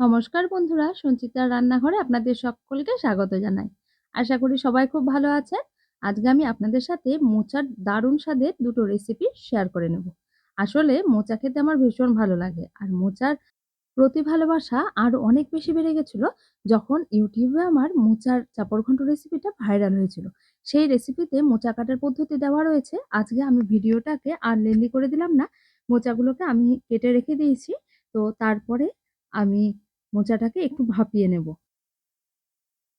নমস্কার বন্ধুরা, সঞ্চিতার রান্নাঘরে আপনাদের সকলকে স্বাগত জানাই। আশা করি সবাই খুব ভালো আছেন। আজকে আমি আপনাদের সাথে মোচার দারুণ স্বাদের দুটো রেসিপি শেয়ার করে নেব। আসলে মোচা খেতে আমার ভীষণ ভালো লাগে আর মোচার প্রতি ভালোবাসা আরও অনেক বেশি বেড়ে গেছিল যখন ইউটিউবে আমার মোচার চাপড় ঘন্ট রেসিপিটা ভাইরাল হয়েছিল। সেই রেসিপিতে মোচা কাটার পদ্ধতি দেওয়া রয়েছে। আজকে আমি ভিডিওটাকে আর লেন্দি করে দিলাম না। মোচাগুলোকে আমি কেটে রেখে দিয়েছি। তো তারপরে আমি মোচাটাকে একটু ভাপিয়ে নেব।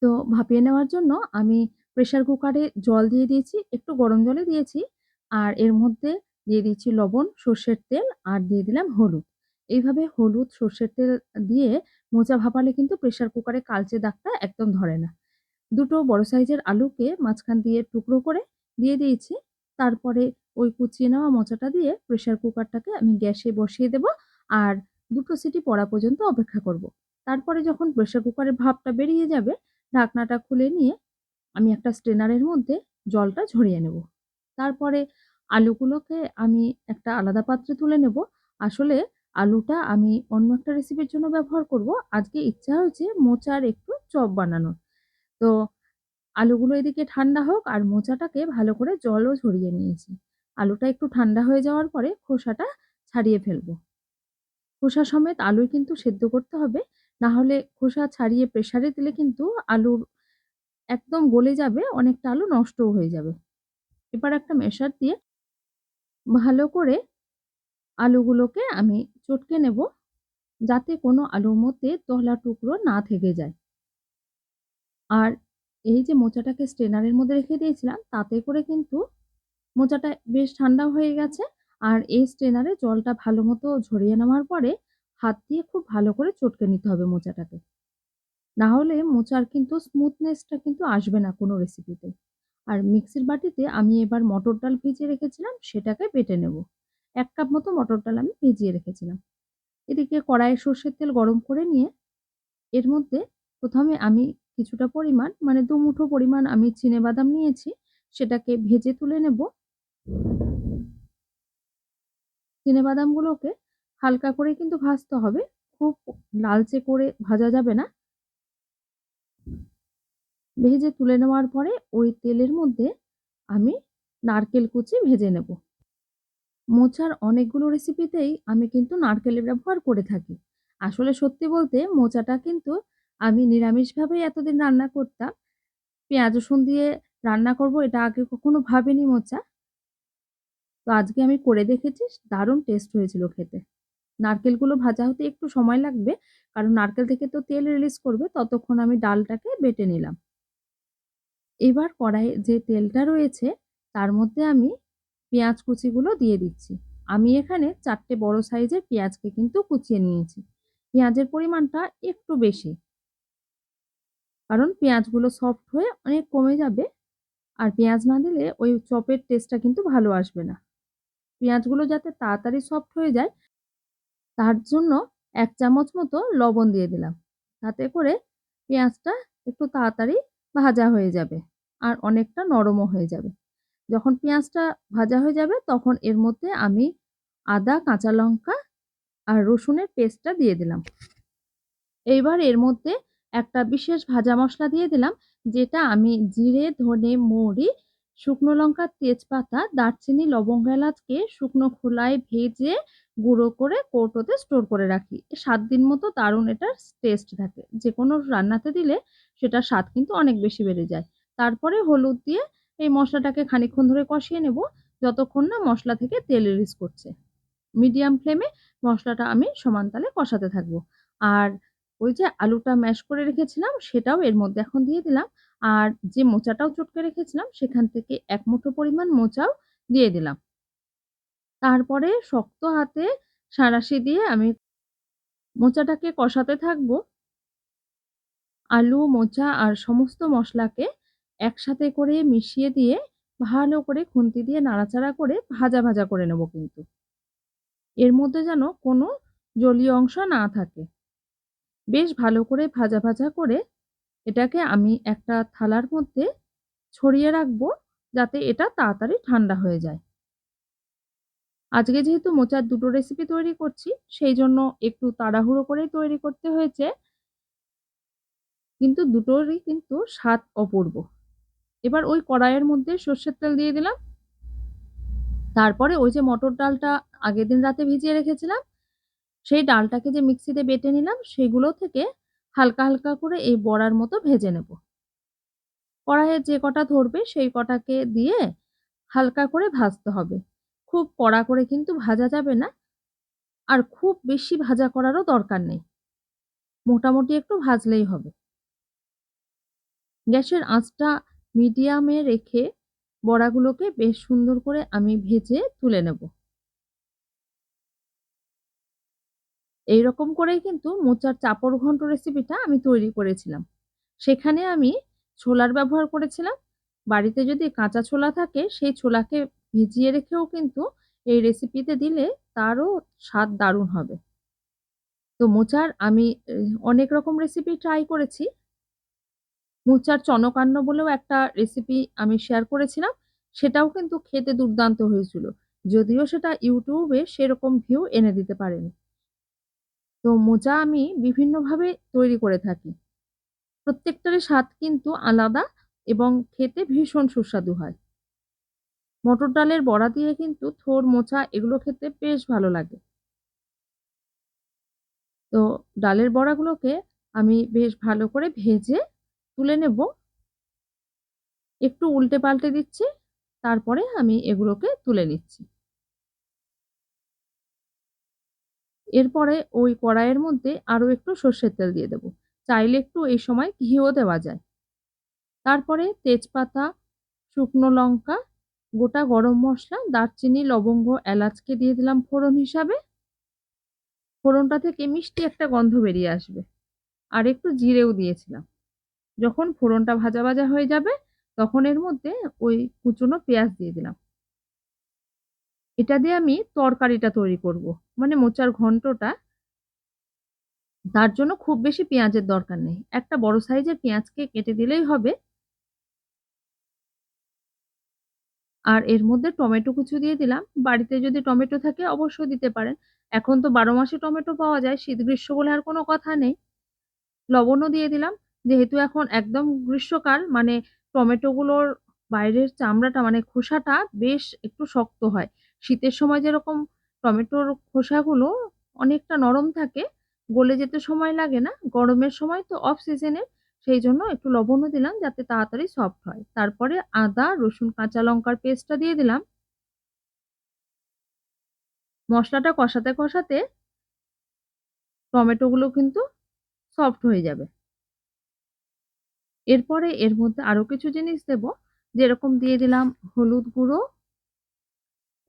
তো ভাপিয়ে নেওয়ার জন্য আমি প্রেশার কুকারে জল দিয়ে দিয়েছি, একটু গরম জলে দিয়েছি আর এর মধ্যে দিয়ে দিয়েছি লবণ, সর্ষের তেল আর দিয়ে দিলাম হলুদ। এইভাবে হলুদ, সর্ষের তেল দিয়ে মোচা ভাপালে কিন্তু প্রেশার কুকারে কালচে দাগটা একদম ধরে না। দুটো বড় সাইজের আলুকে মাঝখান দিয়ে টুকরো করে দিয়ে দিয়েছি, তারপরে ওই কুচিয়ে নেওয়া মোচাটা দিয়ে প্রেশার কুকারটাকে আমি গ্যাসে বসিয়ে দেব আর দুটো সিটি পড়া পর্যন্ত অপেক্ষা করব। তারপরে যখন প্রেশার কুকারের ভাপটা বেরিয়ে যাবে, ঢাকনাটা খুলে নিয়ে আমি একটা স্ট্রেনারের মধ্যে জলটা ঝরিয়ে নেব। তারপরে আলুগুলোকে আমি একটা আলাদা পাত্রে তুলে নেব। আসলে আলুটা আমি অন্য একটা রেসিপির জন্য ব্যবহার করব। আজকে ইচ্ছা হয়েছে মোচার একটু চপ বানানোর। তো আলুগুলো এদিকে ঠান্ডা হোক আর মোচাটাকে ভালো করে জলও ঝরিয়ে নিয়েছি। আলুটা একটু ঠান্ডা হয়ে যাওয়ার পরে খোসাটা ছাড়িয়ে ফেলব। খোসা সমেত আলুই কিন্তু সেদ্ধ করতে হবে। না হলে খোসা ছাড়িয়ে প্রেসারে দিলে কিন্তু আলুর একদম গলে যাবে, অনেকটা আলু নষ্টও হয়ে যাবে। এবার একটা মেশার দিয়ে ভালো করে আলুগুলোকে আমি চটকে নেব, যাতে কোনো আলুর মধ্যে তলা টুকরো না থেকে যায়। আর এই যে মোচাটাকে স্ট্রেনারের মধ্যে রেখে দিয়েছিলাম, তাতে করে কিন্তু মোচাটা বেশ ঠান্ডা হয়ে গেছে। আর এই স্ট্রেনারে জলটা ভালো মতো ঝরিয়ে নেওয়ার পরে হাত দিয়ে খুব ভালো করে চটকে নিতে হবে মোচাটাকে। না হলে মোচার কিন্তু স্মুথনেসটা কিন্তু আসবে না কোনো রেসিপিতে আর মিক্সির বাটিতে আমি এবার মটর ডাল ভিজিয়ে রেখেছিলাম, সেটাকে বেটে নেব। এক কাপ মতো মটর ডাল আমি ভিজিয়ে রেখেছিলাম। এদিকে কড়াইয়ে সর্ষের তেল গরম করে নিয়ে এর মধ্যে প্রথমে আমি কিছুটা পরিমাণ মানে দু মুঠো পরিমাণ আমি চিনে বাদাম নিয়েছি, সেটাকে ভেজে তুলে নেব। বাদামগুলোকে হালকা করে কিন্তু ভাজতে হবে। খুব লালচে করে ভাজা যাবে না। ভেজে তুলে নেওয়ার পরে ওই তেলের মধ্যে আমি নারকেল কুচি ভেজে নেব। মোচার অনেকগুলো রেসিপিতেই আমি কিন্তু নারকেলের ব্যবহার করে থাকি। আসলে সত্যি বলতে মোচাটা কিন্তু আমি নিরামিষভাবেই এতদিন রান্না করতাম। পেঁয়াজ রসুন দিয়ে রান্না করব এটা আগে কখনো ভাবিনি মোচা। আজকে আমি করে দেখেছি, দারুণ টেস্ট হয়েছিল খেতে। নারকেলগুলো ভাজা হতে একটু সময় লাগবে, কারণ নারকেল থেকে তো তেল রিলিজ করবে, ততক্ষণ আমি ডালটাকে বেটে নিলাম। এবার কড়াইয়ে যে তেলটা রয়েছে, তার মধ্যে আমি পেঁয়াজ কুচিগুলো দিয়ে দিচ্ছি। আমি এখানে চারটে বড় সাইজের পেঁয়াজকে কিন্তু কুচিয়ে নিয়েছি। পেঁয়াজের পরিমাণটা একটু বেশি। কারণ পেঁয়াজগুলো সফট হয়ে অনেক কমে যাবে, আর পেঁয়াজ না দিলে ওই চপের টেস্টটা কিন্তু ভালো আসবে না। পেঁয়াজগুলো যাতে তাড়াতাড়ি সফট হয়ে যায়, তার জন্য এক চামচ মতো লবণ দিয়ে দিলাম। তাতে করে পেঁয়াজটা একটু তাড়াতাড়ি ভাজা হয়ে যাবে আর অনেকটা নরমও হয়ে যাবে। যখন পেঁয়াজটা ভাজা হয়ে যাবে, তখন এর মধ্যে আমি আদা, কাঁচা লঙ্কা আর রসুনের পেস্টটা দিয়ে দিলাম। এইবার এর মধ্যে একটা বিশেষ ভাজা মশলা দিয়ে দিলাম, যেটা আমি জিরে, ধনে, মৌরি শুকনো লঙ্কা, তেজপাতা, দারচিনি, লবঙ্গ এলাচকে শুকনো খোলায় ভেজে গুঁড়ো করে কৌটোতে স্টোর করে রাখি। সাত দিন মতো দারুণ এটার টেস্ট থাকে। যে কোনো রান্নাতে দিলে সেটার স্বাদ কিন্তু অনেক বেশি বেড়ে যায়। তারপরে হলুদ দিয়ে এই মশলাটাকে খানিক্ষণ ধরে কষিয়ে নেব, যতক্ষণ না মশলা থেকে তেল রিলিজ করছে। মিডিয়াম ফ্লেমে মশলাটা আমি সমান তালে কষাতে থাকব। আর ওই যে আলুটা ম্যাশ করে রেখেছিলাম, সেটাও এর মধ্যে এখন দিয়ে দিলাম। আর যে মোচাটাও চটকে রেখেছিলাম, সেখান থেকে এক মুঠো পরিমাণ মোচাও দিয়ে দিলাম। তারপরে শক্ত হাতে সাঁড়াশি দিয়ে আমি মোচাটাকে কষাতে থাকব। আলু, মোচা আর সমস্ত মশলাকে একসাথে করে মিশিয়ে দিয়ে ভালো করে খুন্তি দিয়ে নাড়াচাড়া করে ভাজা ভাজা করে নেব কিন্তু। এর মধ্যে যেন কোনো জলীয় অংশ না থাকে। বেশ ভালো করে ভাজা ভাজা করে এটাকে আমি একটা থালার মধ্যে ছড়িয়ে রাখব যাতে এটা তাড়াতাড়ি ঠান্ডা হয়ে যায়। আজকে যেহেতু মোচার দুটো রেসিপি তৈরি করছি, সেই জন্য একটু তাড়াহুড়ো করেই তৈরি করতে হয়েছে। কিন্তু দুটোরই কিন্তু স্বাদ অপূর্ব। এবার ওই কড়াইয়ের মধ্যে সর্ষের তেল দিয়ে দিলাম। তারপরে ওই যে মটর ডালটা আগের দিন রাতে ভিজিয়ে রেখেছিলাম, সেই ডালটাকে যে মিক্সিতে বেটে নিলাম, সেগুলো থেকে হালকা হালকা করে এই বড়ার মতো ভেজে নেব। কড়াইয়ে যে কটা ধরবে সেই কটাকে দিয়ে হালকা করে ভাজতে হবে। খুব কড়া করে কিন্তু ভাজা যাবে না। আর খুব বেশি ভাজা করারও দরকার নেই। মোটামুটি একটু ভাজলেই হবে। গ্যাসের আঁচটা মিডিয়ামে রেখে বড়াগুলোকে বেশ সুন্দর করে আমি ভেজে তুলে নেব। এই রকম করেই কিন্তু মোচার চাপড় ঘন্ট রেসিপিটা আমি তৈরি করেছিলাম। সেখানে আমি ছোলার ব্যবহার করেছিলাম। বাড়িতে যদি কাঁচা ছোলা থাকে, সেই ছোলাকে ভিজিয়ে রেখেও কিন্তু এই রেসিপিতে দিলে তারও স্বাদ দারুণ হবে। তো মোচার আমি অনেক রকম রেসিপি ট্রাই করেছি। মোচার চনকান্ন বলেও একটা রেসিপি আমি শেয়ার করেছিলাম। সেটাও কিন্তু খেতে দুর্দান্ত হয়েছিল। যদিও সেটা ইউটিউবে সেরকম ভিউ এনে দিতে পারেনি। তো মোচা আমি বিভিন্নভাবে তৈরি করে থাকি। প্রত্যেকটারই স্বাদ কিন্তু আলাদা এবং খেতে ভীষণ সুস্বাদু হয়। মটর ডালের বড়া দিয়ে কিন্তু থোর, মোচা এগুলো খেতে বেশ ভালো লাগে। তো ডালের বড়াগুলোকে আমি বেশ ভালো করে ভেজে তুলে নেব। একটু উল্টে পাল্টে দিচ্ছি, তারপরে আমি এগুলোকে তুলে নিচ্ছি। এরপরে ওই কড়াইয়ের মধ্যে আরও একটু সর্ষের তেল দিয়ে দেবো। চাইলে একটু এই সময় ঘিও দেওয়া যায়। তারপরে তেজপাতা, শুকনো লঙ্কা, গোটা গরম মশলা, দারচিনি, লবঙ্গ, এলাচকে দিয়ে দিলাম ফোড়ন হিসাবে। ফোড়নটা থেকে মিষ্টি একটা গন্ধ বেরিয়ে আসবে। আর একটু জিরেও দিয়েছিলাম। যখন ফোড়নটা ভাজা ভাজা হয়ে যাবে, তখন এর মধ্যে ওই কুচনো পেঁয়াজ দিয়ে দিলাম। এটা দিয়ে আমি তরকারিটা তৈরি করব। মানে মোচার ঘন্টটা, তার জন্য খুব বেশি পেঁয়াজের দরকার নেই। একটা বড় সাইজের পেঁয়াজকে কেটে দিলেই হবে। আর এর মধ্যে টমেটো কুচু দিয়ে দিলাম। বাড়িতে যদি টমেটো থাকে অবশ্যই দিতে পারেন। এখন তো বারো মাসে টমেটো পাওয়া যায়, শীত গ্রীষ্ম বলে আর কোনো কথা নেই। লবণও দিয়ে দিলাম। যেহেতু এখন একদম গ্রীষ্মকাল মানে টমেটোগুলোর বাইরের চামড়াটা মানে খোসাটা বেশ একটু শক্ত হয়। শীতের সময় যেরকম টমেটোর খোসাগুলো অনেকটা নরম থাকে, গলে যেতে সময় লাগে না, গরমের সময় তো অফ সিজনে সেই জন্য একটু লবণও দিলাম যাতে তাড়াতাড়ি সফট হয়। তারপরে আদা, রসুন, কাঁচা লঙ্কার পেস্টটা দিয়ে দিলাম। মশলাটা কষাতে কষাতে টমেটোগুলো কিন্তু সফট হয়ে যাবে। এরপরে এর মধ্যে আরও কিছু জিনিস দেব, যেরকম দিয়ে দিলাম হলুদ গুঁড়ো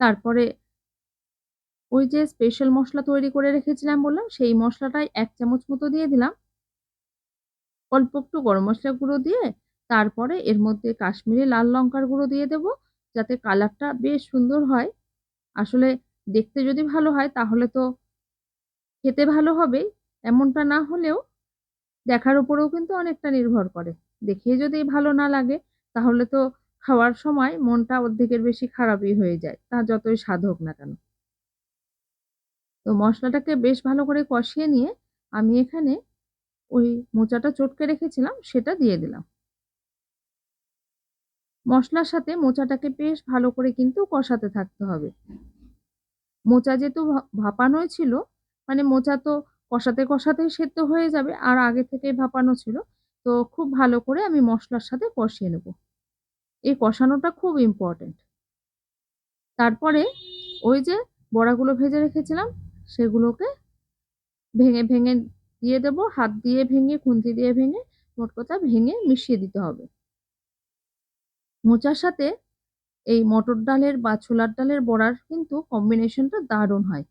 তারপরে ওই যে স্পেশাল মশলা তৈরি করে রেখেছিলাম বললাম, সেই মশলাটাই এক চামচ মতো দিয়ে দিলাম। অল্প একটু গরম মশলা গুঁড়ো দিয়ে, তারপরে এর মধ্যে কাশ্মীরি লাল লঙ্কার গুঁড়ো দিয়ে দেব, যাতে কালারটা বেশ সুন্দর হয়। আসলে দেখতে যদি ভালো হয়, তাহলে তো খেতে ভালো হবে, এমনটা না হলেও দেখার উপরেও কিন্তু অনেকটা নির্ভর করে। দেখে যদি ভালো না লাগে, তাহলে তো খাওয়ার সময় মনটা অর্ধেকের বেশি খারাপই হয়ে যায়, তা যতই স্বাদ হোক না কেন। তো মশলাটাকে বেশ ভালো করে কষিয়ে নিয়ে আমি এখানে ওই মোচাটা চটকে রেখেছিলাম, সেটা দিয়ে দিলাম। মশলার সাথে মোচাটাকে বেশ ভালো করে কিন্তু কষাতে থাকতে হবে। মোচা যেহেতু ভাপানোই ছিল মানে মোচা তো কষাতে কষাতেই সেদ্ধ হয়ে যাবে, আর আগে থেকে ভাপানো ছিল, তো খুব ভালো করে আমি মশলার সাথে কষিয়ে নেব। এই কষানোটা খুব ইম্পর্টেন্ট তারপরে ওই যে বড়াগুলো ভেজে রেখেছিলাম, সেগুলোকে ভেঙে ভেঙে দিয়ে দেব, হাত দিয়ে ভেঙে, খুন্তি দিয়ে ভেঙে, মোট কথা ভেঙে মিশিয়ে দিতে হবে। মোচার সাথে এই মটর ডালের বা ছোলার ডালের বড়ার কিন্তু কম্বিনেশনটা দারুণ হয়।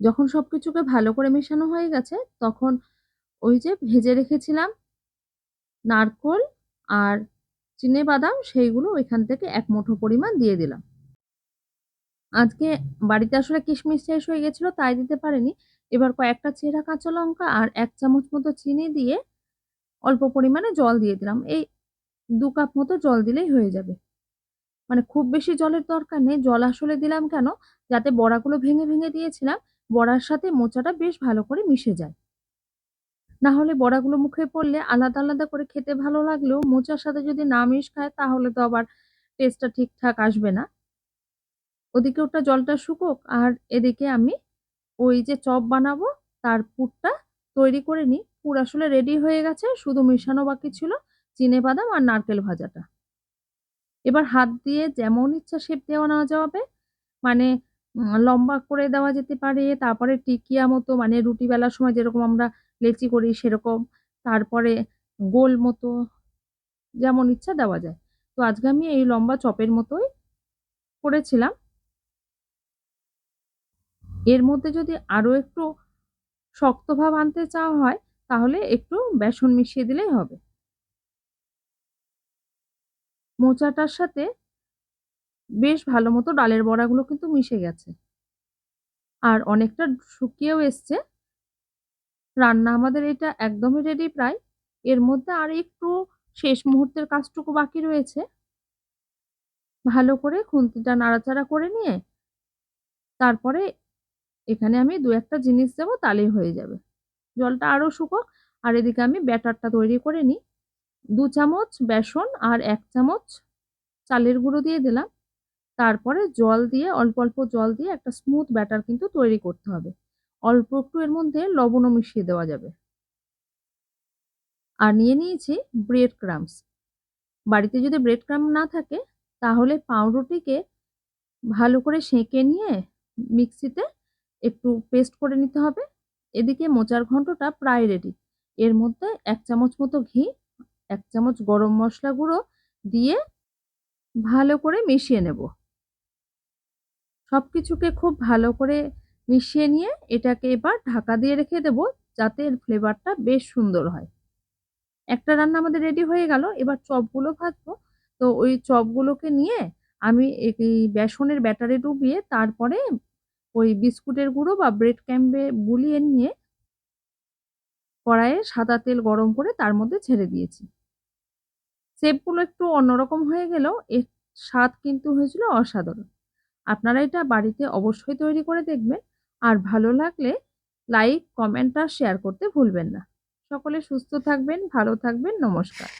যখন সব কিছুকে ভালো করে মেশানো হয়ে গেছে, তখন ওই যে ভেজে রেখেছিলাম নারকোল আর চিনে বাদাম সেইগুলো ওইখান থেকে এক মুঠো পরিমাণ দিয়ে দিলাম। আজকে বাড়িতে আসলে কিশমিশ শেষ হয়ে গেছিল, তাই দিতে পারিনি। এবার কয়েকটা চেরা কাঁচা লঙ্কা আর এক চামচ মতো চিনি দিয়ে অল্প পরিমাণে জল দিয়ে দিলাম। এই দু কাপ মতো জল দিলেই হয়ে যাবে। মানে খুব বেশি জলের দরকার নেই। জল আসলে দিলাম কেন? যাতে বড়াগুলো ভেঙে ভেঙে দিয়েছিলাম, বড়ার সাথে মোচাটা বেশ ভালো করে মিশে যায়। না হলে বড়াগুলো মুখে পড়লে আলাদা আলাদা করে খেতে ভালো লাগলেও মোচার সাথে যদি না মিশ খায়, তাহলে তো আবার টেস্টটা ঠিকঠাক আসবে না। ওদিকে ওটা জলটা শুকোক আর এদিকে আমি ওই যে চপ বানাবো, তার পুরটা তৈরি করে নিই। পুর আসলে রেডি হয়ে গেছে, শুধু মিশানো বাকি ছিল, চিনে বাদাম আর নারকেল ভাজাটা। এবার হাত দিয়ে যেমন ইচ্ছা শেপ দেওয়া নেওয়া যাবে মানে লম্বা করে দেওয়া যেতে পারে, তারপরে টিকিয়া মতো মানে রুটি বেলার সময় যেরকম আমরা লেচি করি সেরকম। তারপরে গোল মতো যেমন ইচ্ছা দেওয়া যায়। তো আজকে আমি এই লম্বা চপের মতোই করেছিলাম। এর মধ্যে যদি আরও একটু শক্ত ভাব আনতে চাওয়া হয়, তাহলে একটু বেসন মিশিয়ে দিলেই হবে। মোচাটার সাথে বেশ ভালো মতো ডালের বড়াগুলো কিন্তু মিশে গেছে। আর অনেকটা শুকিয়েও এসছে। রান্না আমাদের এটা একদমই রেডি প্রায়। এর মধ্যে আর একটু শেষ মুহূর্তের কাজটুকু বাকি রয়েছে। ভালো করে খুন্তিটা নাড়াচাড়া করে নিয়ে তারপরে এখানে আমি দু একটা জিনিস দেবো, তাহলেই হয়ে যাবে। জলটা আরও শুকোক, আর এদিকে আমি ব্যাটারটা তৈরি করে নিই। দু চামচ বেসন আর এক চামচ চালের গুঁড়ো দিয়ে দিলাম। তারপরে জল দিয়ে, অল্প অল্প জল দিয়ে একটা স্মুথ ব্যাটার কিন্তু তৈরি করতে হবে। অল্প একটু এর মধ্যে লবণও মিশিয়ে দেওয়া যাবে। আর নিয়ে নিয়েছি ব্রেড ক্রামস বাড়িতে যদি ব্রেড ক্রাম না থাকে, তাহলে পাউরুটিকে ভালো করে সেঁকে নিয়ে মিক্সিতে একটু পেস্ট করে নিতে হবে। এদিকে মোচার ঘন্টটা প্রায় রেডি এর মধ্যে এক চামচ মতো ঘি, এক চামচ গরম মশলা গুঁড়ো দিয়ে ভালো করে মিশিয়ে নেব। সব কিছুকে খুব ভালো করে মিশিয়ে নিয়ে এটাকে এবার ঢাকা দিয়ে রেখে দেব যাতে এর ফ্লেভারটা বেশ সুন্দর হয়। একটা রান্না আমাদের রেডি হয়ে গেল, এবার চপগুলো ভাজবো। তো ওই চপগুলোকে নিয়ে আমি এই বেসনের ব্যাটারে ডুবিয়ে তারপরে ওই বিস্কুটের গুঁড়ো বা ব্রেড ক্যাম্পে বুলিয়ে নিয়ে কড়াইয়ে সাদা তেল গরম করে তার মধ্যে ছেড়ে দিয়েছি। শেপগুলো একটু অন্যরকম হয়ে গেলেও এর স্বাদ কিন্তু হয়েছিল অসাধারণ। আপনারা এটা বাড়িতে অবশ্যই তৈরি করে দেখবেন। আর ভালো লাগলে লাইক কমেন্ট আর শেয়ার করতে ভুলবেন না। সকলে সুস্থ থাকবেন, ভালো থাকবেন, নমস্কার।